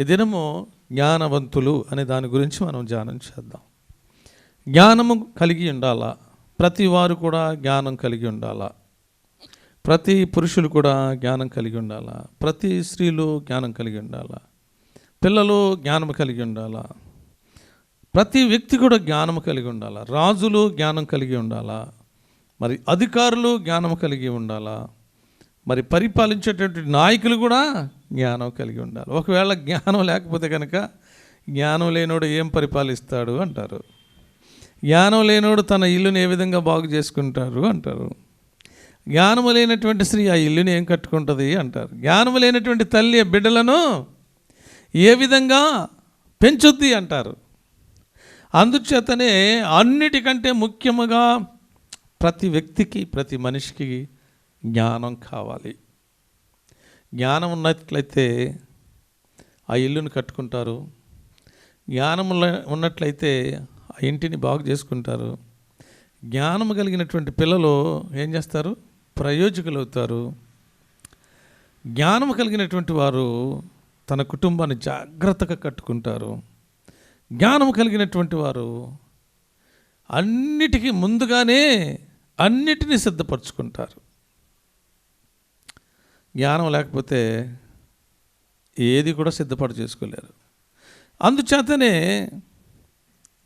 ఈ దినము జ్ఞానవంతులు అనే దాని గురించి మనం ధ్యానం చేద్దాం. జ్ఞానము కలిగి ఉండాలా? ప్రతి వారు కూడా జ్ఞానం కలిగి ఉండాలా? ప్రతి పురుషులు కూడా జ్ఞానం కలిగి ఉండాలా? ప్రతి స్త్రీలు జ్ఞానం కలిగి ఉండాలా? పిల్లలు జ్ఞానం కలిగి ఉండాలా? ప్రతి వ్యక్తి కూడా జ్ఞానం కలిగి ఉండాలా? రాజులు జ్ఞానం కలిగి ఉండాలా? మరి అధికారులు జ్ఞానం కలిగి ఉండాలా? మరి పరిపాలించేటటువంటి నాయకులు కూడా జ్ఞానం కలిగి ఉండాలి. ఒకవేళ జ్ఞానం లేకపోతే కనుక జ్ఞానం లేనోడు ఏం పరిపాలిస్తాడు అంటారు. జ్ఞానం లేనోడు తన ఇల్లుని ఏ విధంగా బాగు చేసుకుంటారు అంటారు. జ్ఞానము లేనటువంటి స్త్రీ ఆ ఇల్లుని ఏం కట్టుకుంటుంది అంటారు. జ్ఞానము లేనటువంటి తల్లి బిడ్డలను ఏ విధంగా పెంచుద్ది అంటారు. అందుచేతనే అన్నిటికంటే ముఖ్యముగా ప్రతి వ్యక్తికి ప్రతి మనిషికి జ్ఞానం కావాలి. జ్ఞానం ఉన్నట్లయితే ఆ ఇల్లుని కట్టుకుంటారు. జ్ఞానం ఉన్నట్లయితే ఆ ఇంటిని బాగు చేసుకుంటారు. జ్ఞానం కలిగినటువంటి పిల్లలు ఏం చేస్తారు? ప్రయోజకులు అవుతారు జ్ఞానం కలిగినటువంటి వారు తన కుటుంబాన్ని జాగ్రత్తగా కట్టుకుంటారు. జ్ఞానం కలిగినటువంటి వారు అన్నిటికీ ముందుగానే అన్నిటినీ సిద్ధపరచుకుంటారు. జ్ఞానం లేకపోతే ఏది కూడా సిద్ధపాటు చేసుకోలేరు. అందుచేతనే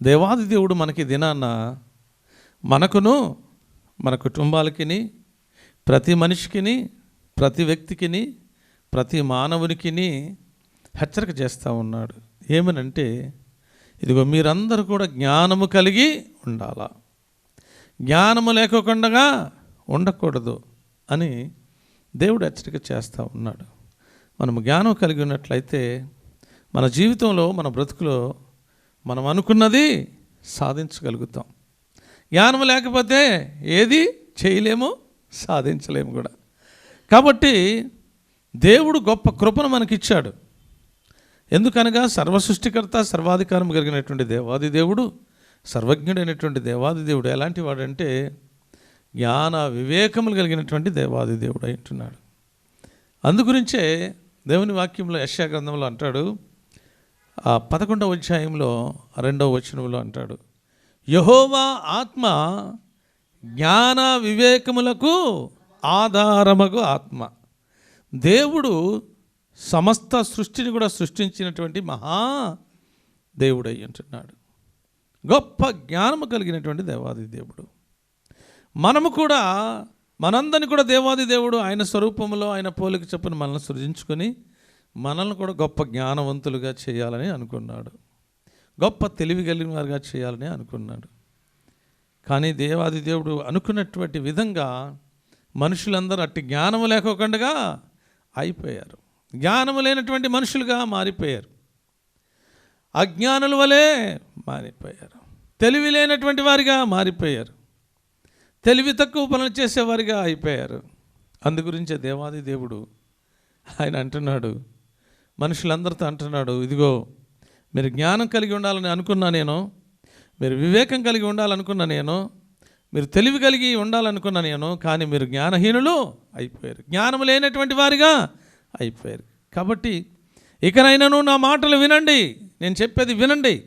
దేవాది దేవుడు మనకి దినాన్న మనకును మన కుటుంబాలకిని ప్రతి మనిషికిని ప్రతి వ్యక్తికిని ప్రతి మానవునికిని హెచ్చరిక చేస్తూ ఉన్నాడు. ఏమనంటే ఇదిగో మీరందరూ కూడా జ్ఞానము కలిగి ఉండాలా? జ్ఞానము లేకోకుండా ఉండకూడదు అని దేవుడు హెచ్చరిక చేస్తూ ఉన్నాడు. మనం జ్ఞానం కలిగి ఉన్నట్లయితే మన జీవితంలో మన బ్రతుకులో మనం అనుకున్నది సాధించగలుగుతాం. జ్ఞానం లేకపోతే ఏది చేయలేము సాధించలేము కూడా. కాబట్టి దేవుడు గొప్ప కృపను మనకిచ్చాడు. ఎందుకనగా సర్వసృష్టికర్త సర్వాధికారం కలిగినటువంటి దేవాది దేవుడు సర్వజ్ఞుడైనటువంటి దేవాది దేవుడు ఎలాంటి వాడంటే జ్ఞాన వివేకములు కలిగినటువంటి దేవాది దేవుడు అంటున్నాడు అందుగురించే దేవుని వాక్యంలో యశా గ్రంథంలో అంటాడు ఆ పదకొండవ అధ్యాయంలో రెండవ వచనంలో అంటాడు యహోవా ఆత్మ జ్ఞాన వివేకములకు ఆధారమగు ఆత్మ. దేవుడు సమస్త సృష్టిని కూడా సృష్టించినటువంటి మహా దేవుడై అంటున్నాడు గొప్ప జ్ఞానము కలిగినటువంటి దేవాది దేవుడు. మనము కూడా మనందరిని కూడా దేవాది దేవుడు ఆయన స్వరూపంలో ఆయన పోలిక చెప్పిన మనల్ని సృజించుకొని మనల్ని కూడా గొప్ప జ్ఞానవంతులుగా చేయాలని అనుకున్నాడు. గొప్ప తెలివి కలిగిన వారిగా చేయాలని అనుకున్నాడు. కానీ దేవాది దేవుడు అనుకున్నటువంటి విధంగా మనుషులందరూ అట్టి జ్ఞానము లేకోకుండా అయిపోయారు. జ్ఞానము లేనటువంటి మనుషులుగా మారిపోయారు. అజ్ఞానుల వలె మారిపోయారు. తెలివి లేనటువంటి వారిగా మారిపోయారు. తెలివి తక్కువ పనులు చేసేవారిగా అయిపోయారు. అందుగురించే దేవాది దేవుడు ఆయన అంటున్నాడు. మనుషులందరితో అంటున్నాడు ఇదిగో మీరు జ్ఞానం కలిగి ఉండాలని అనుకున్నా నేను మీరు వివేకం కలిగి ఉండాలనుకున్నా నేను మీరు తెలివి కలిగి ఉండాలనుకున్నా నేను కానీ మీరు జ్ఞానహీనులు అయిపోయారు. జ్ఞానం లేనటువంటి వారిగా అయిపోయారు. కాబట్టి ఇకనైనాను నా మాటలు వినండి. నేను చెప్పేది వినండి.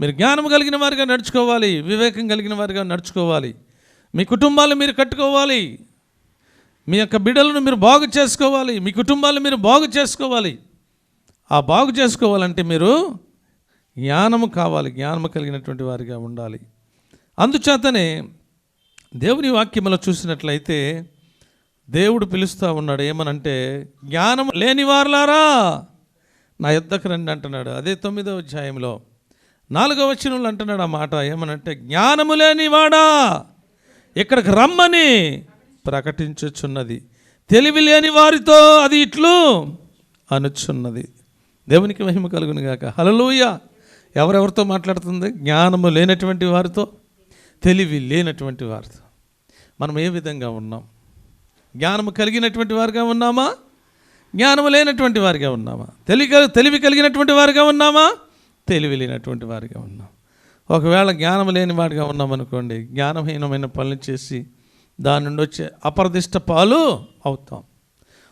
మీరు జ్ఞానం కలిగిన వారిగా నడుచుకోవాలి వివేకం కలిగిన వారిగా నడుచుకోవాలి. మీ కుటుంబాలు మీరు కట్టుకోవాలి. మీ యొక్క బిడ్డలను మీరు బాగు చేసుకోవాలి. మీ కుటుంబాలు మీరు బాగు చేసుకోవాలి. ఆ బాగు చేసుకోవాలంటే మీరు జ్ఞానము కావాలి. జ్ఞానము కలిగినటువంటి వారిగా ఉండాలి. అందుచేతనే దేవుని వాక్యములో చూసినట్లయితే దేవుడు పిలుస్తూ ఉన్నాడు. ఏమనంటే జ్ఞానం లేని వారులారా నా యుద్ధకు రండి అంటున్నాడు. అదే తొమ్మిదవ అధ్యాయంలో నాలుగవ వచనంలో అంటున్నాడు ఆ మాట. ఏమనంటే జ్ఞానము లేనివాడా ఇక్కడికి రమ్మని ప్రకటించుచున్నది. తెలివి లేని వారితో అది ఇట్లు అనుచున్నది. దేవునికి మహిమ కలుగును గాక. హలలుయ ఎవరెవరితో మాట్లాడుతుంది? జ్ఞానము లేనటువంటి వారితో తెలివి లేనటువంటి వారితో. మనం ఏ విధంగా ఉన్నాం? జ్ఞానము కలిగినటువంటి వారిగా ఉన్నామా? జ్ఞానము లేనటువంటి వారిగా ఉన్నామా? తెలివి తెలివి కలిగినటువంటి వారిగా ఉన్నామా? తెలివి లేనటువంటి వారిగా ఉన్నాం. ఒకవేళ జ్ఞానం లేని వాడిగా ఉన్నామనుకోండి జ్ఞానహీనమైన పనులు చేసి దాని నుండి వచ్చే అపరదిష్ట పాలు అవుతాం.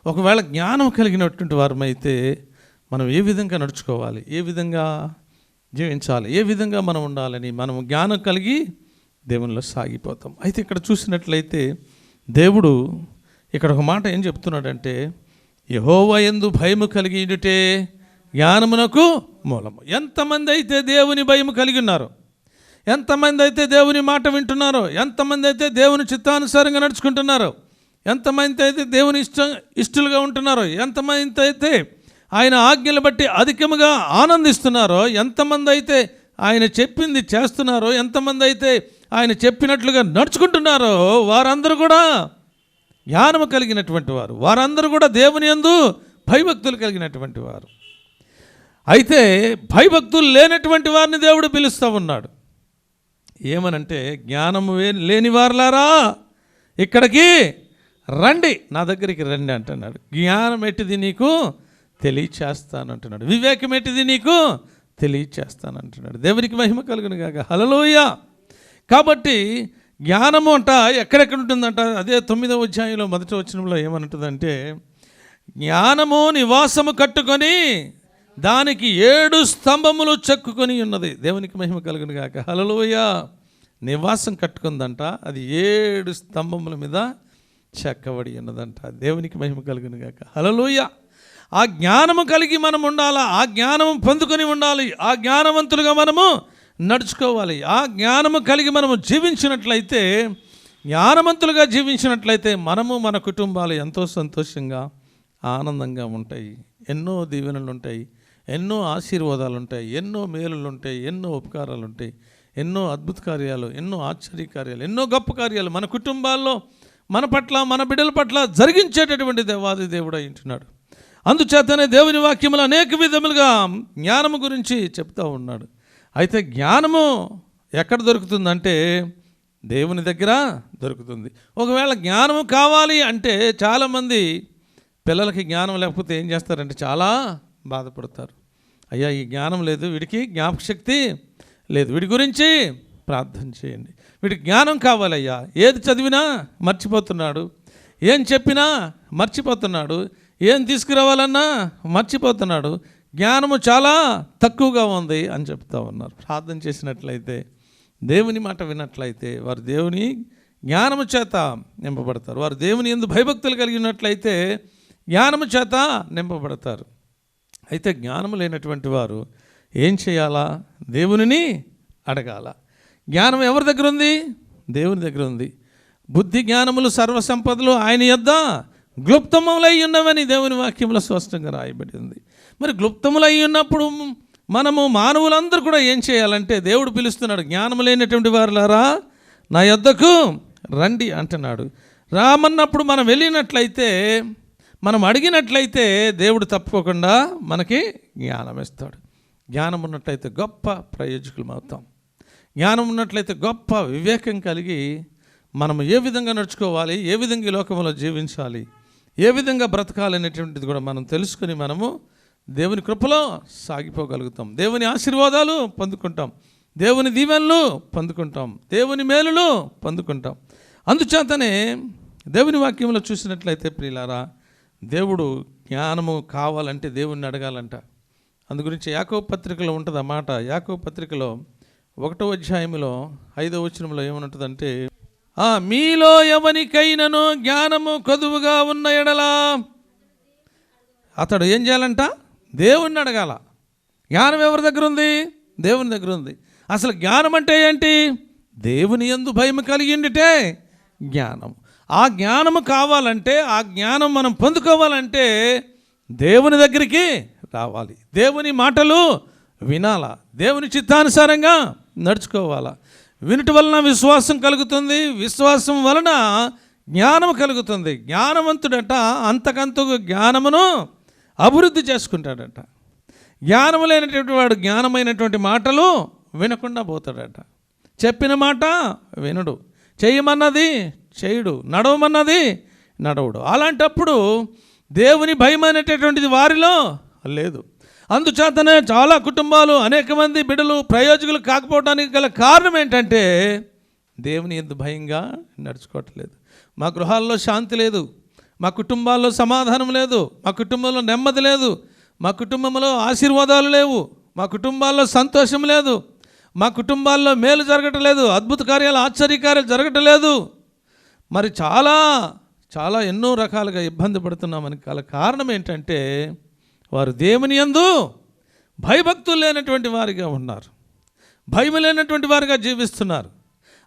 ఒకవేళ జ్ఞానం కలిగినటువంటి వారమైతే మనం ఏ విధంగా నడుచుకోవాలి? ఏ విధంగా జీవించాలి? ఏ విధంగా మనం ఉండాలని? మనం జ్ఞానం కలిగి దేవునిలో సాగిపోతాం. అయితే ఇక్కడ చూసినట్లయితే దేవుడు ఇక్కడ ఒక మాట ఏం చెప్తున్నాడంటే యహోవ ఎందు భయము కలిగి జ్ఞానమునకు మూలము. ఎంతమంది అయితే దేవుని భయము కలిగి ఉన్నారో ఎంతమంది అయితే దేవుని మాట వింటున్నారో ఎంతమంది అయితే దేవుని చిత్తానుసారంగా నడుచుకుంటున్నారో ఎంతమంది అయితే దేవుని ఇష్ట ఇష్టలుగా ఉంటున్నారో ఎంతమంది అయితే ఆయన ఆజ్ఞలు బట్టి అధికముగా ఆనందిస్తున్నారో ఎంతమంది అయితే ఆయన చెప్పింది చేస్తున్నారో ఎంతమంది అయితే ఆయన చెప్పినట్లుగా నడుచుకుంటున్నారో వారందరూ కూడా జ్ఞానము కలిగినటువంటి వారు. వారందరూ కూడా దేవుని యందు భయభక్తులు కలిగినటువంటి వారు. అయితే భయభక్తులు లేనటువంటి వారిని దేవుడు పిలుస్తూ ఉన్నాడు. ఏమనంటే జ్ఞానము వే- లేని వారులారా? ఇక్కడికి రండి నా దగ్గరికి రండి అంటున్నాడు. జ్ఞానం ఎట్టిది నీకు? తెలియచేస్తాను అంటున్నాడు. వివేకం ఎట్టిది నీకు? తెలియచేస్తాను అంటున్నాడు. దేవునికి మహిమ కలుగును కాక హలలోయ కాబట్టి జ్ఞానము అంట ఎక్కడెక్కడ ఉంటుందంట? అదే తొమ్మిదవ అధ్యాయంలో మొదటి వచనంలో ఏమంటుందంటే జ్ఞానము నివాసము కట్టుకొని దానికి ఏడు స్తంభములు చెక్కుకొని ఉన్నది. దేవునికి మహిమ కలుగును గాక. హలలోయ నివాసం కట్టుకుందంట. అది ఏడు స్తంభముల మీద చెక్కబడి ఉన్నదంట. దేవునికి మహిమ కలుగును గాక. హలలోయ ఆ జ్ఞానము కలిగి మనం ఉండాలా? ఆ జ్ఞానము పొందుకొని ఉండాలి. ఆ జ్ఞానవంతులుగా మనము నడుచుకోవాలి. ఆ జ్ఞానము కలిగి మనము జీవించినట్లయితే జ్ఞానవంతులుగా జీవించినట్లయితే మనము మన కుటుంబాలు ఎంతో సంతోషంగా ఆనందంగా ఉంటాయి. ఎన్నో దీవెనలు ఉంటాయి. ఎన్నో ఆశీర్వాదాలు ఉంటాయి ఎన్నో మేలులు ఉంటాయి ఎన్నో ఉపకారాలు ఉంటాయి ఎన్నో అద్భుత కార్యాలు ఎన్నో ఆశ్చర్య కార్యాలు ఎన్నో గొప్ప కార్యాలు మన కుటుంబాల్లో మన పట్ల మన బిడ్డల పట్ల జరిగించేటటువంటి దేవాది దేవుడు అయింటున్నాడు అందుచేతనే దేవుని వాక్యములు అనేక విధములుగా జ్ఞానము గురించి చెప్తా ఉన్నాడు. అయితే జ్ఞానము ఎక్కడ దొరుకుతుందంటే దేవుని దగ్గర దొరుకుతుంది. ఒకవేళ జ్ఞానము కావాలి అంటే చాలామంది పిల్లలకి జ్ఞానం లేకపోతే ఏం చేస్తారంటే చాలా బాధపడతారు. అయ్యా ఈ జ్ఞానం లేదు. వీడికి జ్ఞాపకశక్తి లేదు. వీడి గురించి ప్రార్థన చేయండి. వీడికి జ్ఞానం కావాలయ్యా. ఏది చదివినా మర్చిపోతున్నాడు. ఏం చెప్పినా మర్చిపోతున్నాడు. ఏం తీసుకురావాలన్నా మర్చిపోతున్నాడు. జ్ఞానము చాలా తక్కువగా ఉంది అని చెప్తా ఉన్నారు. ప్రార్థన చేసినట్లయితే దేవుని మాట విన్నట్లయితే వారు దేవుని జ్ఞానము చేత నింపబడతారు. వారు దేవుని ఎందు భయభక్తులు కలిగినట్లయితే జ్ఞానము చేత నింపబడతారు. అయితే జ్ఞానము లేనటువంటి వారు ఏం చేయాలా? దేవునిని అడగాల. జ్ఞానం ఎవరి దగ్గర ఉంది? దేవుని దగ్గర ఉంది. బుద్ధి జ్ఞానములు సర్వసంపదలు ఆయన యొద్ద గ్లుప్తములై ఉన్నవని దేవుని వాక్యంలో స్పష్టంగా రాయబడి ఉంది. మరి గ్లుప్తములై ఉన్నప్పుడు మనము మానవులందరూ కూడా ఏం చేయాలంటే దేవుడు పిలుస్తున్నాడు జ్ఞానం లేనటువంటి వారులారా నా యొద్దకు రండి అంటున్నాడు. రామన్నప్పుడు మనం వెళ్ళినట్లయితే మనం అడిగినట్లయితే దేవుడు తప్పుకోకుండా మనకి జ్ఞానం ఇస్తాడు. జ్ఞానం ఉన్నట్లయితే గొప్ప ప్రయోజకులం అవుతాం. జ్ఞానం ఉన్నట్లయితే గొప్ప వివేకం కలిగి మనం ఏ విధంగా నడుచుకోవాలి ఏ విధంగా ఈ లోకంలో జీవించాలి ఏ విధంగా బ్రతకాలి అనేటువంటిది కూడా మనం తెలుసుకొని మనము దేవుని కృపలో సాగిపోగలుగుతాం. దేవుని ఆశీర్వాదాలు పొందుకుంటాం. దేవుని దీవెనలు పొందుకుంటాం. దేవుని మేలులు పొందుకుంటాం. అందుచేతనే దేవుని వాక్యంలో చూసినట్లయితే ప్రియులారా దేవుడు జ్ఞానము కావాలంటే దేవుణ్ణి అడగాలంట. అందు గురించి యాకో పత్రికలో ఉంటుంది ఆ మాట. యాకో పత్రికలో ఒకటో అధ్యాయంలో ఐదో వచనంలో ఏమనుంటుందంటే ఆ మీలో ఎవనికైనను జ్ఞానము కొదువుగా ఉన్న ఎడలా అతడు ఏం చేయాలంట? దేవుణ్ణి అడగాల. జ్ఞానం ఎవరి దగ్గర ఉంది దేవుని దగ్గర ఉంది అసలు జ్ఞానం అంటే ఏంటి? దేవుని ఎందు భయం కలిగిండిటే జ్ఞానం ఆ జ్ఞానము కావాలంటే ఆ జ్ఞానం మనం పొందుకోవాలంటే దేవుని దగ్గరికి రావాలి. దేవుని మాటలు వినాలా. దేవుని చిత్తానుసారంగా నడుచుకోవాలా. వినుట వలన విశ్వాసం కలుగుతుంది. విశ్వాసం వలన జ్ఞానం కలుగుతుంది. జ్ఞానవంతుడట అంతకంతకు జ్ఞానమును అభివృద్ధి చేసుకుంటాడట. జ్ఞానము లేనటువంటి వాడు జ్ఞానమైనటువంటి మాటలు వినకుండా పోతాడట. చెప్పిన మాట వినడు. చేయమన్నది చేయుడు నడవమన్నది నడవడు. అలాంటప్పుడు దేవుని భయం అనేటటువంటిది వారిలో లేదు. అందుచేతనే చాలా కుటుంబాలు అనేక మంది బిడ్డలు ప్రయోజకులు కాకపోవడానికి గల కారణం ఏంటంటే దేవుని ఎందు భయంగా నడుచుకోవట్లేదు మా గృహాల్లో శాంతి లేదు. మా కుటుంబాల్లో సమాధానం లేదు. మా కుటుంబంలో నెమ్మది లేదు. మా కుటుంబంలో ఆశీర్వాదాలు లేవు. మా కుటుంబాల్లో సంతోషం లేదు. మా కుటుంబాల్లో మేలు జరగటలేదు అద్భుత కార్యాలు ఆశ్చర్యకార్యాలు జరగటలేదు మరి చాలా చాలా ఎన్నో రకాలుగా ఇబ్బంది పడుతున్నామని గల కారణం ఏంటంటే వారు దేవుని యందు భయభక్తులు లేనటువంటి వారిగా ఉన్నారు. భయం లేనటువంటి వారిగా జీవిస్తున్నారు.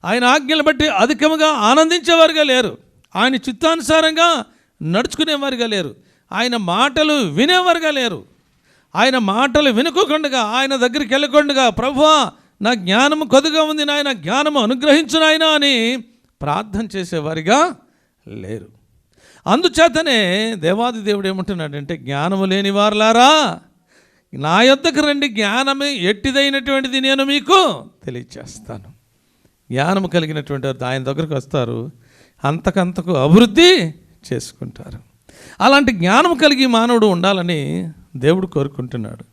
ఆయన ఆజ్ఞలు బట్టి అధికముగా ఆనందించేవారుగా లేరు. ఆయన చిత్తానుసారంగా నడుచుకునేవారుగా లేరు. ఆయన మాటలు వినేవారుగా లేరు. ఆయన మాటలు వినుకోకుండా ఆయన దగ్గరికి వెళ్ళకుండా ప్రభువా నా జ్ఞానము కొద్దిగా ఉంది నాయన జ్ఞానము అనుగ్రహించు నాయన అని ప్రార్థన చేసేవారిగా లేరు. అందుచేతనే దేవాది దేవుడు ఏమంటున్నాడంటే జ్ఞానము లేని వారులారా నా యొద్దకు రండి జ్ఞానమే ఎట్టిదైనటువంటిది నేను మీకు తెలియచేస్తాను. జ్ఞానము కలిగినటువంటి వారు ఆయన దగ్గరకు వస్తారు అంతకంతకు అభివృద్ధి చేసుకుంటారు. అలాంటి జ్ఞానం కలిగి మానవుడు ఉండాలని దేవుడు కోరుకుంటున్నాడు.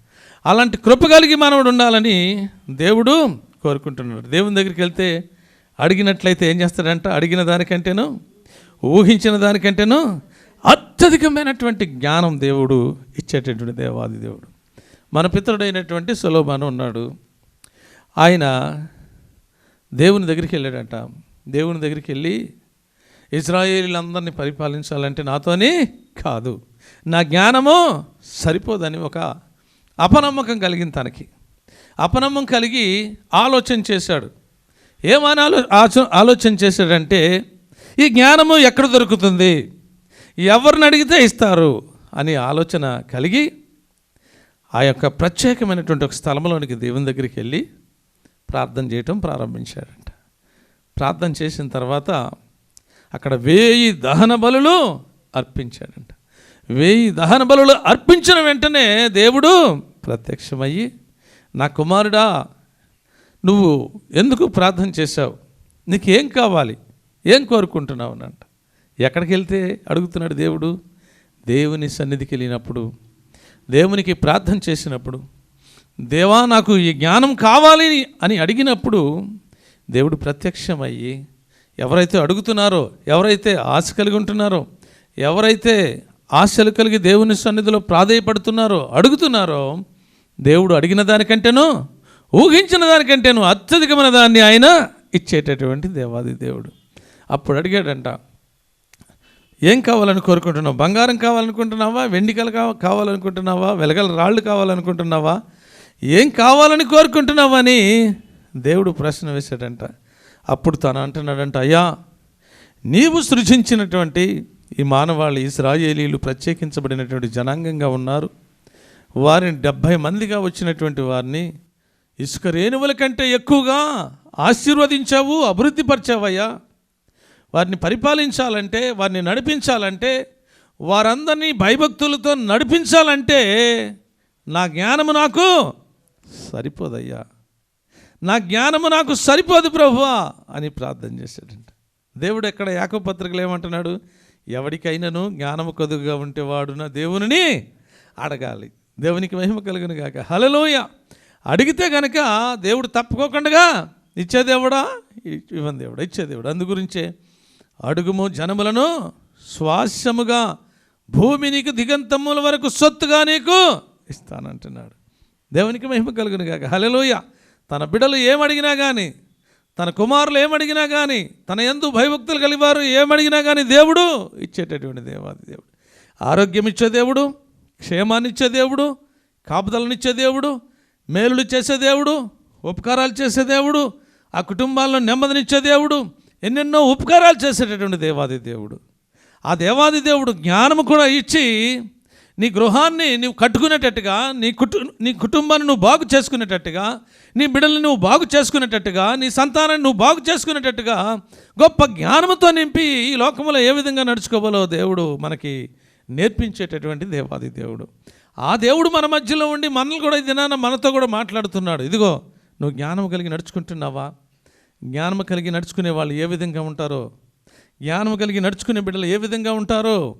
అలాంటి కృప కలిగి మానవుడు ఉండాలని దేవుడు కోరుకుంటున్నాడు. దేవుని దగ్గరికి వెళ్తే అడిగినట్లయితే ఏం చేస్తాడంట? అడిగిన దానికంటేను ఊహించిన దానికంటేనో అత్యధికమైనటువంటి జ్ఞానం దేవుడు ఇచ్చేటటువంటి దేవాది దేవుడు. మన పితరుడైనటువంటి సులోభాను ఉన్నాడు. ఆయన దేవుని దగ్గరికి వెళ్ళాడట. దేవుని దగ్గరికి వెళ్ళి ఇజ్రాయేలీలందరినీ పరిపాలించాలంటే నాతోని కాదు. నా జ్ఞానము సరిపోదని ఒక అపనమ్మకం కలిగింది తనకి. అపనమ్మకం కలిగి ఆలోచన చేశాడు. ఏమని ఆలో ఆచ- ఆలోచన చేశాడంటే ఈ జ్ఞానము ఎక్కడ దొరుకుతుంది? ఎవరిని అడిగితే ఇస్తారు అని ఆలోచన కలిగి ఆ యొక్క ప్రత్యేకమైనటువంటి ఒక స్థలంలోనికి దేవుని దగ్గరికి వెళ్ళి ప్రార్థన చేయటం ప్రారంభించాడంట. ప్రార్థన చేసిన తర్వాత అక్కడ వేయి దహన బలులు అర్పించాడంట. వేయి దహన బలులు అర్పించిన వెంటనే దేవుడు ప్రత్యక్షమయ్యి నా కుమారుడా నువ్వు ఎందుకు ప్రార్థన చేశావు? నీకేం కావాలి? ఏం కోరుకుంటున్నావు? అనంట ఎక్కడికి వెళ్తే అడుగుతున్నాడు దేవుడు? దేవుని సన్నిధికి వెళ్ళినప్పుడు దేవునికి ప్రార్థన చేసినప్పుడు దేవా నాకు ఈ జ్ఞానం కావాలి అని అడిగినప్పుడు దేవుడు ప్రత్యక్షమయ్యి ఎవరైతే అడుగుతున్నారో ఎవరైతే ఆశ కలిగి ఉంటున్నారో ఎవరైతే ఆశలు కలిగి దేవుని సన్నిధిలో ప్రాధేయపడుతున్నారో అడుగుతున్నారో దేవుడు అడిగిన దానికంటేనో ఊహించిన దానికంటేనూ అత్యధికమైన దాన్ని ఆయన ఇచ్చేటటువంటి దేవాది దేవుడు. అప్పుడు అడిగాడంట ఏం కావాలని కోరుకుంటున్నావు? బంగారం కావాలనుకుంటున్నావా? వెండికలు కావ కావాలనుకుంటున్నావా? వెలగల రాళ్ళు కావాలనుకుంటున్నావా? ఏం కావాలని కోరుకుంటున్నావా? అని దేవుడు ప్రశ్న వేశాడంట. అప్పుడు తను అంటున్నాడంట అయ్యా నీవు సృజించినటువంటి ఈ మానవాళి ఇస్రాయేలీలు ప్రత్యేకించబడినటువంటి జనాంగంగా ఉన్నారు. వారిని డెబ్భై మందిగా వచ్చినటువంటి వారిని ఇసుక రేణువుల కంటే ఎక్కువగా ఆశీర్వదించావు అభివృద్ధి పరిచావయ్యా వారిని పరిపాలించాలంటే వారిని నడిపించాలంటే వారందరినీ భయభక్తులతో నడిపించాలంటే నా జ్ఞానము నాకు సరిపోదయ్యా. నా జ్ఞానము నాకు సరిపోదు ప్రభువా అని ప్రార్థన చేశాడంట. దేవుడు ఎక్కడ యాకవ పత్రికలు ఏమంటున్నాడు? ఎవడికైనాను జ్ఞానము కొద్దుగా ఉంటే వాడు నా దేవుని అడగాలి. దేవునికి మహిమ కలుగును గాక. హలలోయ అడిగితే కనుక దేవుడు తప్పుకోకుండా ఇచ్చే దేవుడా? ఇవ్వని దేవుడా ఇచ్చే దేవుడు. అందు గురించే అడుగుము జనములను శ్వాసముగా భూమి నీకు దిగంతముల వరకు సొత్తుగా నీకు ఇస్తానంటున్నాడు. దేవునికి మహిమ కలుగును గాక. హలలోయ తన బిడ్డలు ఏమడిగినా కానీ తన కుమారులు ఏమడిగినా కానీ తన ఎందు భయభక్తులు కలివారు ఏమడిగినా కానీ దేవుడు ఇచ్చేటటువంటి దేవాది దేవుడు. ఆరోగ్యం ఇచ్చే దేవుడు క్షేమాన్నిచ్చే దేవుడు కాపుదలనిచ్చే దేవుడు మేలులు చేసే దేవుడు ఉపకారాలు చేసే దేవుడు ఆ కుటుంబాల్లో నెమ్మదినిచ్చే దేవుడు ఎన్నెన్నో ఉపకారాలు చేసేటటువంటి దేవాది దేవుడు. ఆ దేవాది దేవుడు జ్ఞానము కూడా ఇచ్చి నీ గృహాన్ని నీవు కట్టుకునేటట్టుగా నీ కుటు నీ కుటుంబాన్ని నువ్వు బాగు చేసుకునేటట్టుగా నీ బిడ్డల్ని నువ్వు బాగు చేసుకునేటట్టుగా నీ సంతానాన్ని నువ్వు బాగు చేసుకునేటట్టుగా గొప్ప జ్ఞానముతో నింపి ఈ లోకంలో ఏ విధంగా నడుచుకోవాలో దేవుడు మనకి నేర్పించేటటువంటి దేవాది దేవుడు. ఆ దేవుడు మన మధ్యలో ఉండి మనల్ని కూడా ఈ దినాన మనతో కూడా మాట్లాడుతున్నాడు. ఇదిగో నువ్వు జ్ఞానం కలిగి నడుచుకుంటున్నావా? జ్ఞానం కలిగి నడుచుకునే వాళ్ళు ఏ విధంగా ఉంటారో? జ్ఞానం కలిగి నడుచుకునే బిడ్డలు ఏ విధంగా ఉంటారో?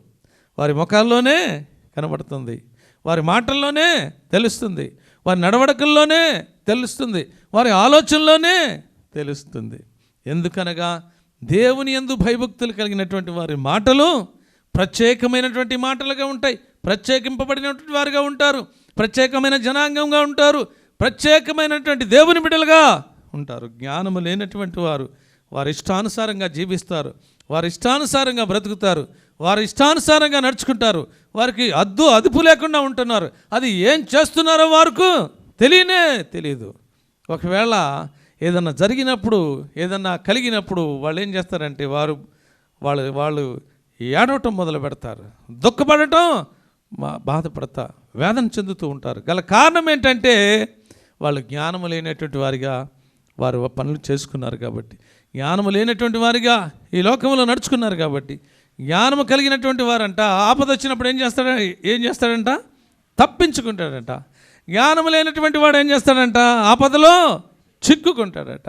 వారి ముఖాల్లోనే కనబడుతుంది. వారి మాటల్లోనే తెలుస్తుంది. వారి నడవడకల్లోనే తెలుస్తుంది. వారి ఆలోచనలోనే తెలుస్తుంది. ఎందుకనగా దేవుని ఎందు భయభక్తులు కలిగినటువంటి వారి మాటలు ప్రత్యేకమైనటువంటి మాటలుగా ఉంటాయి. ప్రత్యేకింపబడినటువంటి వారుగా ఉంటారు. ప్రత్యేకమైన జనాంగంగా ఉంటారు. ప్రత్యేకమైనటువంటి దేవుని బిడ్డలుగా ఉంటారు. జ్ఞానము లేనటువంటి వారు వారి ఇష్టానుసారంగా జీవిస్తారు. వారి ఇష్టానుసారంగా బ్రతుకుతారు. వారి ఇష్టానుసారంగా నడుచుకుంటారు. వారికి అద్దు అదుపు లేకుండా ఉంటున్నారు. అది ఏం చేస్తున్నారో వారికి తెలియనే తెలియదు ఒకవేళ ఏదన్నా జరిగినప్పుడు ఏదన్నా కలిగినప్పుడు వాళ్ళు ఏం చేస్తారంటే వారు వాళ్ళు వాళ్ళు ఏడవటం మొదలు పెడతారు దుఃఖపడటం మా- బాధపడతా వేదన చెందుతూ ఉంటారు. గల కారణం ఏంటంటే వాళ్ళు జ్ఞానము లేనటువంటి వారిగా వారు పనులు చేసుకున్నారు కాబట్టి. జ్ఞానము లేనటువంటి వారిగా ఈ లోకంలో నడుచుకున్నారు కాబట్టి. జ్ఞానము కలిగినటువంటి వారంట ఆపద వచ్చినప్పుడు ఏం చేస్తాడ ఏం చేస్తాడంట? తప్పించుకుంటాడంట. జ్ఞానము లేనటువంటి వాడు ఏం చేస్తాడంట? ఆపదలో చిక్కుకుంటాడట.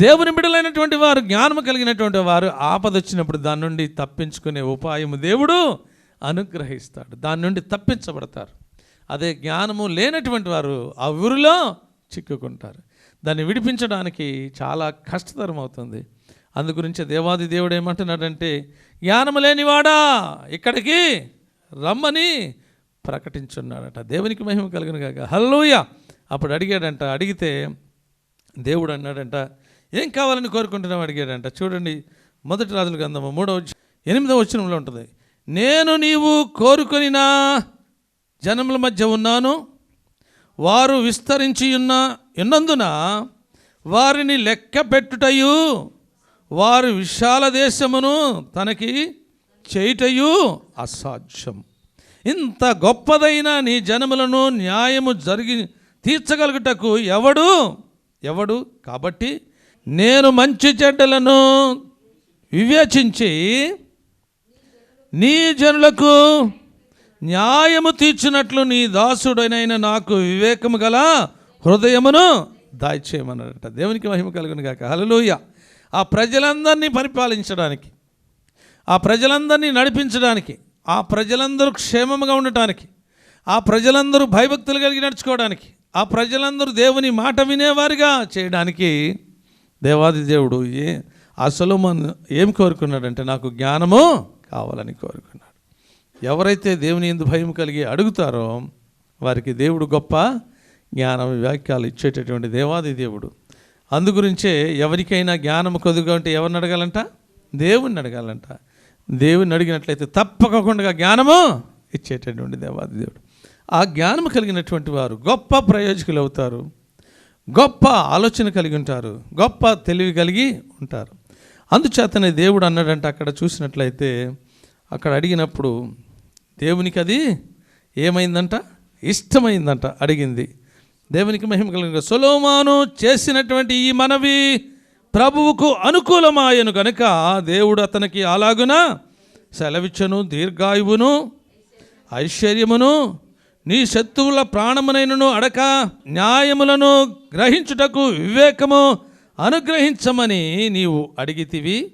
దేవుని బిడలైనటువంటి వారు జ్ఞానము కలిగినటువంటి వారు ఆపద వచ్చినప్పుడు దాని నుండి తప్పించుకునే ఉపాయము దేవుడు అనుగ్రహిస్తాడు. దాని నుండి తప్పించబడతారు. అదే జ్ఞానము లేనటువంటి వారు ఆ ఊరిలో చిక్కుకుంటారు. దాన్ని విడిపించడానికి చాలా కష్టతరం అవుతుంది. అందుగురించి దేవాది దేవుడు ఏమంటున్నాడంటే జ్ఞానము లేనివాడా? ఇక్కడికి రమ్మని ప్రకటించున్నాడట. దేవునికి మహిమ కలిగిన కాక హల్లోయ అప్పుడు అడిగాడంట అడిగితే దేవుడు అన్నాడంట ఏం కావాలని కోరుకుంటున్నాం అడిగాడంట. చూడండి మొదటి రాజుల గ్రంథము మూడవ ఎనిమిదవ వచనంలో ఉంటుంది. నేను నీవు కోరుకొనిన జనముల మధ్య ఉన్నాను. వారు విస్తరించి ఉన్న ఉన్నందున వారిని లెక్క పెట్టుటయు వారు విశాల దేశమును తనకి చేయుటయు అసాధ్యం. ఇంత గొప్పదైన నీ జనములను న్యాయము జరిగి తీర్చగలుగుటకు ఎవడు ఎవడు? కాబట్టి నేను మంచి చెడ్డలను వివేచించి నీ జనులకు న్యాయము తీర్చినట్లు నీ దాసుడైన నాకు వివేకము గల హృదయమును దాయిచేయమన్నాడట దేవునికి మహిమ కలుగును కాక హలలోయ ఆ ప్రజలందరినీ పరిపాలించడానికి ఆ ప్రజలందరినీ నడిపించడానికి ఆ ప్రజలందరూ క్షేమముగా ఉండటానికి ఆ ప్రజలందరూ భయభక్తులు కలిగి నడుచుకోవడానికి ఆ ప్రజలందరూ దేవుని మాట వినేవారిగా చేయడానికి దేవాది దేవుడు ఏ అసలు మన ఏం కోరుకున్నాడంటే నాకు జ్ఞానము కావాలని కోరుకున్నాడు. ఎవరైతే దేవుని ఎందు భయం కలిగి అడుగుతారో వారికి దేవుడు గొప్ప జ్ఞానం వ్యాఖ్యలు ఇచ్చేటటువంటి దేవాది దేవుడు. అందుగురించే ఎవరికైనా జ్ఞానం కొద్దిగా ఉంటే ఎవరిని అడగాలంట? దేవుణ్ణి అడగాలంట. దేవుణ్ణి అడిగినట్లయితే తప్పకుండా జ్ఞానము ఇచ్చేటటువంటి దేవాది దేవుడు. ఆ జ్ఞానము కలిగినటువంటి వారు గొప్ప ప్రయోజకులు అవుతారు. గొప్ప ఆలోచన కలిగి ఉంటారు. గొప్ప తెలివి కలిగి ఉంటారు. అందుచేతనే దేవుడు అన్నాడంటే అక్కడ చూసినట్లయితే అక్కడ అడిగినప్పుడు దేవునికి అది ఏమైందంట? ఇష్టమైందంట? అడిగింది. దేవునికి మహిమ కలిగిన సొలోమాను చేసినటువంటి ఈ మనవి ప్రభువుకు అనుకూలమాయను కనుక దేవుడు అతనికి అలాగున సెలవిచ్చను దీర్ఘాయువును ఐశ్వర్యమును నీ శత్రువుల ప్రాణమునైనను అడక న్యాయములను గ్రహించుటకు వివేకము అనుగ్రహించమని నీవు అడిగితివి.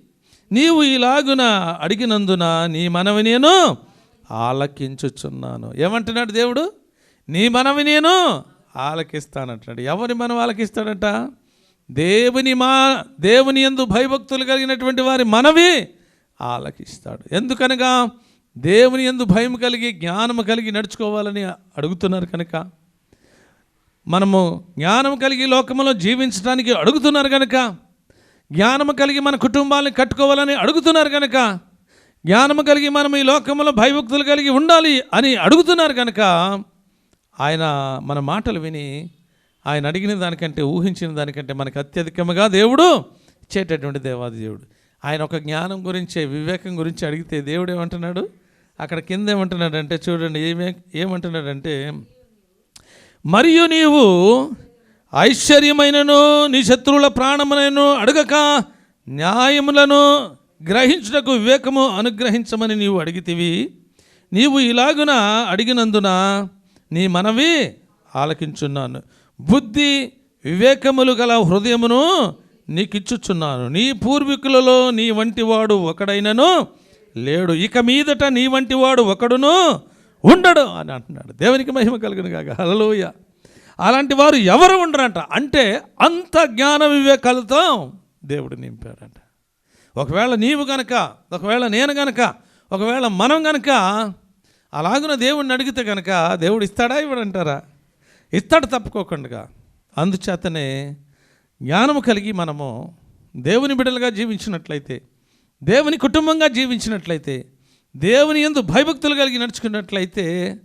నీవు ఇలాగున అడిగినందున నీ మనవి నేను ఆలకించుచున్నాను. ఏమంటున్నాడు దేవుడు? నీ మనవి నేను ఆలకిస్తానంటున్నాడు. ఎవరి మనం ఆలకిస్తాడట? దేవుని మా దేవుని ఎందు భయభక్తులు కలిగినటువంటి వారి మనవి ఆలకిస్తాడు. ఎందుకనగా దేవుని ఎందు భయం కలిగి జ్ఞానము కలిగి నడుచుకోవాలని అడుగుతున్నారు కనుక మనము జ్ఞానం కలిగి లోకంలో జీవించడానికి అడుగుతున్నారు కనుక జ్ఞానము కలిగి మన కుటుంబాలను కట్టుకోవాలని అడుగుతున్నారు కనుక జ్ఞానము కలిగి మనం ఈ లోకంలో భయభక్తులు కలిగి ఉండాలి అని అడుగుతున్నారు కనుక ఆయన మన మాటలు విని ఆయన అడిగిన దానికంటే ఊహించిన దానికంటే మనకు అత్యధికముగా దేవుడు ఇచ్చేటటువంటి దేవాది దేవుడు. ఆయన ఒక జ్ఞానం గురించి వివేకం గురించి అడిగితే దేవుడు ఏమంటున్నాడు? అక్కడ కింద ఏమంటున్నాడంటే చూడండి ఏమే ఏమంటున్నాడంటే మరియు నీవు ఐశ్వర్యమైనను నీ శత్రువుల ప్రాణమునను అడగక న్యాయములను గ్రహించుటకు వివేకము అనుగ్రహించమని నీవు అడిగితివి. నీవు ఇలాగున అడిగినందున నీ మనవి ఆలకించున్నాను. బుద్ధి వివేకములు గల హృదయమును నీకిచ్చుచున్నాను. నీ పూర్వీకులలో నీ వంటివాడు ఒకడైనను లేడు. ఇక మీదట నీ వంటివాడు ఒకడును ఉండడు అని అంటున్నాడు. దేవునికి మహిమ కలుగును కాక హలలోయ అలాంటి వారు ఎవరు ఉండరంట? అంటే అంత జ్ఞాన వివేకాలతో దేవుడు నింపాడంట. ఒకవేళ నీవు గనక ఒకవేళ నేను గనక ఒకవేళ మనం గనక అలాగున దేవుడిని అడిగితే కనుక దేవుడు ఇస్తాడా ఇవ్వడంటారా? ఇస్తాడు తప్పుకోకుండా అందుచేతనే జ్ఞానము కలిగి మనము దేవుని బిడ్డలుగా జీవించినట్లయితే దేవుని కుటుంబంగా జీవించినట్లయితే దేవుని ఎందు భయభక్తులు కలిగి నడుచుకున్నట్లయితే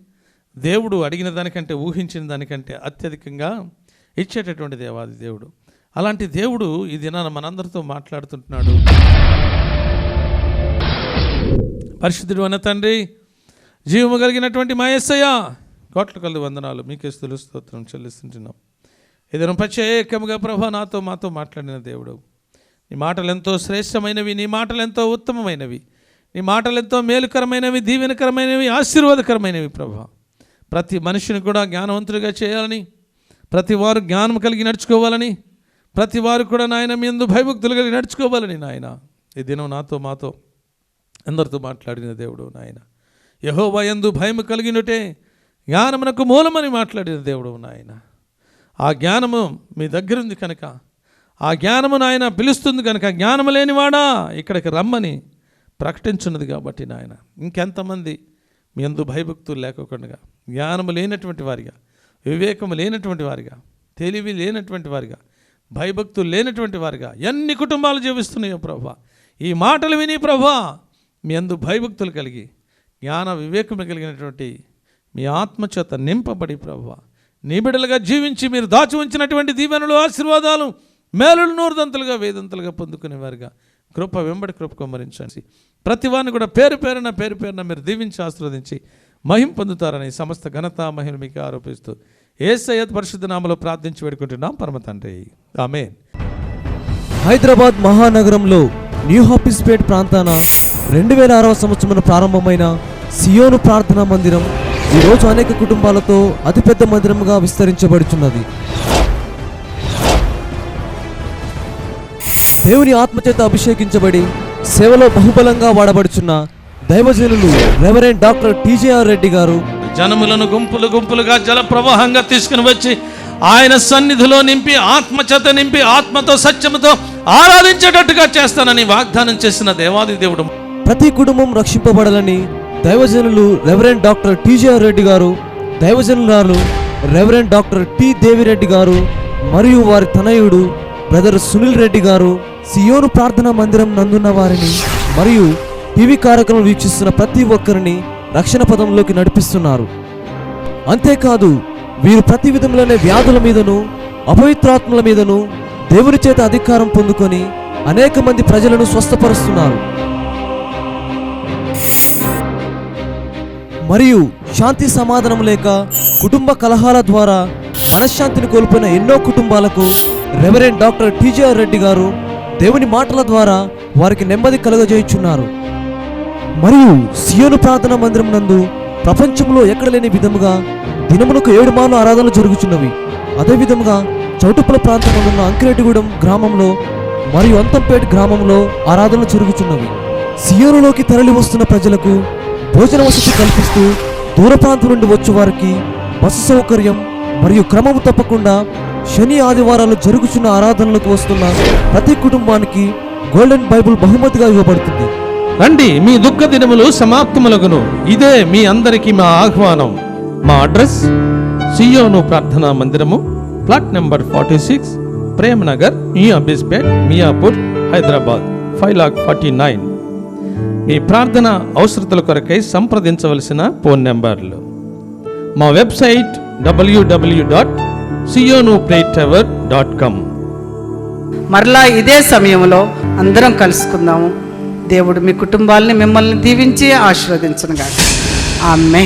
దేవుడు అడిగిన దానికంటే ఊహించిన దానికంటే అత్యధికంగా ఇచ్చేటటువంటి దేవాది దేవుడు. అలాంటి దేవుడు ఈ దినాన మనందరితో మాట్లాడుతుంటున్నాడు. పరిశుద్ధుడు అన్న తండ్రి జీవము కలిగినటువంటి మా ఎస్సయ్య కోట్ల కళ్ళు వందనాలు. మీకే స్థులు స్తోత్రం చెల్లిస్తుంటున్నాం. ఏదైనా ప్రత్యేకముగా ప్రభా నాతో మాతో మాట్లాడిన దేవుడు. నీ మాటలు ఎంతో శ్రేష్టమైనవి నీ మాటలు ఎంతో ఉత్తమమైనవి. నీ మాటలు ఎంతో మేలుకరమైనవి దీవెనకరమైనవి ఆశీర్వాదకరమైనవి ప్రభా. ప్రతి మనిషిని కూడా జ్ఞానవంతుడిగా చేయాలని ప్రతి వారు జ్ఞానం కలిగి నడుచుకోవాలని ప్రతి వారు కూడా నాయన మీ ఎందు భయభక్తులు కలిగి నడుచుకోవాలని నాయన. ఈ దినం నాతో మాతో అందరితో మాట్లాడిన దేవుడు నాయన. యహోవా ఎందు భయం కలిగినటే జ్ఞానమునకు మూలమని మాట్లాడిన దేవుడు నాయన. ఆ జ్ఞానము మీ దగ్గర ఉంది కనుక ఆ జ్ఞానము నాయన పిలుస్తుంది కనుక జ్ఞానము లేనివాడా? ఇక్కడికి రమ్మని ప్రకటించున్నది కాబట్టి నాయన. ఇంకెంతమంది మీ అందు భయభక్తులు లేకోకుండా జ్ఞానము లేనటువంటి వారిగా వివేకము లేనటువంటి వారిగా తెలివి లేనటువంటి వారిగా భయభక్తులు లేనటువంటి వారిగా ఎన్ని కుటుంబాలు జీవిస్తున్నాయో ప్రభా. ఈ మాటలు విని ప్రభా మీ అందు భయభక్తులు కలిగి జ్ఞాన వివేకము కలిగినటువంటి మీ ఆత్మచేత నింపబడి ప్రభా. నిబిడలుగా జీవించి మీరు దాచి ఉంచినటువంటి దీవెనలు ఆశీర్వాదాలు మేలులు నూరుదంతలుగా వేదంతలుగా పొందుకునేవారుగా. కృప వెంబడి కృప కుమరించండి. ప్రతివాన్ని కూడా పేరు పేరున పేరు పేరున మీరు దీవించి ఆశీర్వదించి మహిం పొందుతారని సమస్త ఘనత మహిమ మీకు ఆరోపిస్తూ ఏ సయ్యద్ పరిశుద్ధ నామలో ప్రార్థించి వేడుకుంటున్నాం. పరమ తండ్రి. ఆమె హైదరాబాద్ మహానగరంలో న్యూ హాఫీస్పేట్ ప్రాంతాన రెండు వేల ఆరవ సంవత్సరంలో ప్రారంభమైన సియోను ప్రార్థనా మందిరం ఈరోజు అనేక కుటుంబాలతో అతిపెద్ద మందిరంగా విస్తరించబడుచున్నది. దేవుని ఆత్మచేత అభిషేకించబడి సేవలో బహుబలంగా వాడబడుచున్న దైవజనులు రెవరెండ్ డాక్టర్ టీజేఆర్ రెడ్డి గారు. జనములను గుంపులు గుంపులుగా జల ప్రవాహంగా తీసుకుని వచ్చి ఆయన సన్నిధిలో నింపి ఆత్మచేత నింపి ఆత్మతో సత్యముతో ఆరాధించేటట్టుగా చేస్తానని వాగ్దానం చేసిన దేవాది దేవుడు. ప్రతి కుటుంబం రక్షింపబడాలని దైవజనులు reverend doctor TJR Reddy garu దైవజనులారు reverend doctor T Devireddy garu మరియు వారి తనయుడు బ్రదర్ సునీల్ రెడ్డి గారు సియోను ప్రార్థనా మందిరం నందున్న వారిని మరియు టీవీ కార్యక్రమం వీక్షిస్తున్న ప్రతి ఒక్కరిని రక్షణ పదంలోకి నడిపిస్తున్నారు. అంతేకాదు వీరు ప్రతి విధములైన వ్యాధుల మీదను అపవిత్రాత్మల మీదను దేవుని చేత అధికారం పొందుకొని అనేక మంది ప్రజలను స్వస్థపరుస్తున్నారు. మరియు శాంతి సమాధానం లేక కుటుంబ కలహాల ద్వారా మనశ్శాంతిని కోల్పోయిన ఎన్నో కుటుంబాలకు రెవరెండ్ డాక్టర్ టీజీఆర్ రెడ్డి గారు దేవుని మాటల ద్వారా వారికి నెమ్మది కలుగజేయుచున్నారు. మరియు సియోను ప్రార్థన మందిరం నందు ప్రపంచంలో ఎక్కడ లేని విధముగా దినమునకు ఏడు మాలు ఆరాధనలు జరుగుచున్నవి. అదే విధముగా చౌటుప్పల ప్రాంతంలో ఉన్న అంకిరెడ్డిగూడెం గ్రామంలో మరియు అంతంపేట గ్రామంలో ఆరాధనలు జరుగుచున్నవి. సియోనులోకి తరలి వస్తున్న ప్రజలకు భోజన వసతి కల్పిస్తూ దూర ప్రాంతం నుండి వచ్చే వారికి బస్సు సౌకర్యం మరియు క్రమము తప్పకుండా శని ఆదివారాలు జరుగుచున్న ఆరాధనలకు వస్తున్న ప్రతి కుటుంబానికి గోల్డెన్ బైబుల్ బహుమతిగా ఇవ్వబడుతుంది. రండి మీ దుఃఖ దినములు సమాప్తములగును ఇదే మీ అందరికీ మా ఆహ్వానం. మా అడ్రస్ సియోను ప్రార్థనా మందిరము plot number forty six Prem Nagar new అబిస్పేట్ Miyapur Hyderabad five lakh forty nine. మీ ప్రార్థన అవసరతల కొరకై సంప్రదించవలసిన ఫోన్ నెంబర్లు. మా వెబ్సైట్ డబ్ల్యూడబ్ల్యూ డాట్ సియోను ప్రే టవర్ డాట్ కామ్ మరలా ఇదే సమయంలో అందరం కలుసుకుందాము. దేవుడు మీ కుటుంబాలని మిమ్మల్ని దీవించి ఆశీర్వదించునుగా ఆమె